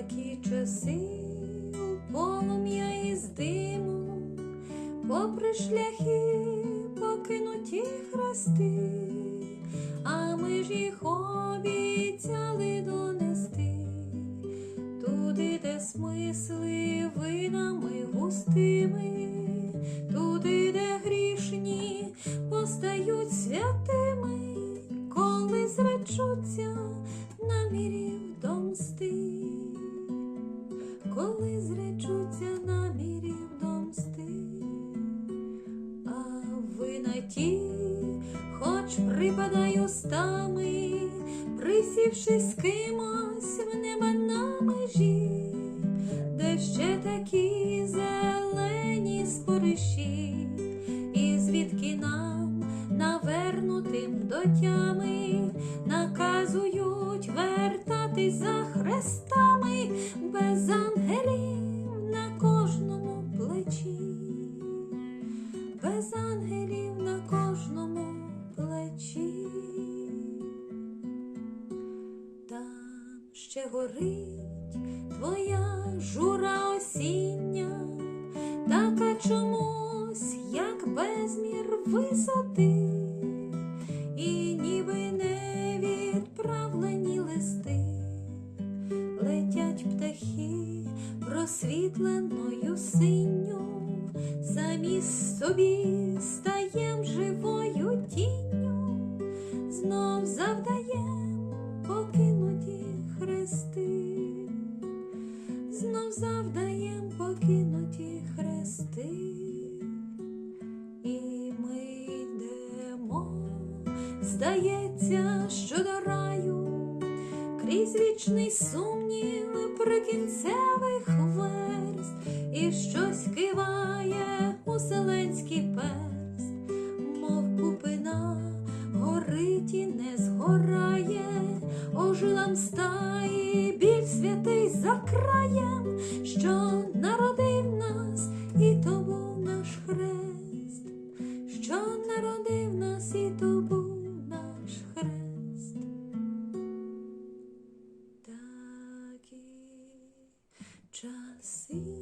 такі часи у полум'я із диму, попри шляхи покинуті хрести, а ми ж їх обіцяли донести. Туди, де смисли винами густими, туди, де грішні постають святими, коли зречуться намірів коли зречуться намірів домсти, а ви на ті, хоч припадай устами, присівшись з кимось в небо на межі, де ще такі зелені спориші, і звідки нам навернутим до тями наказують вертатись за хрестами без ангелів на кожному плечі, без ангелів на кожному плечі. Там ще горить твоя жура осіння, така чомусь, як безмір висоти, просвітленою синю, самі собі стаєм живою тінню, знов завдаєм покинуті хрести, знов завдаєм покинуті хрести, і ми йдемо, здається, що до раю, крізь вічний сумнів прикінцевих верст, і щось киває у селенський перст, мов купина горить і не згорає, ожилам стаї біль святий за краєм, що народив нас, just see.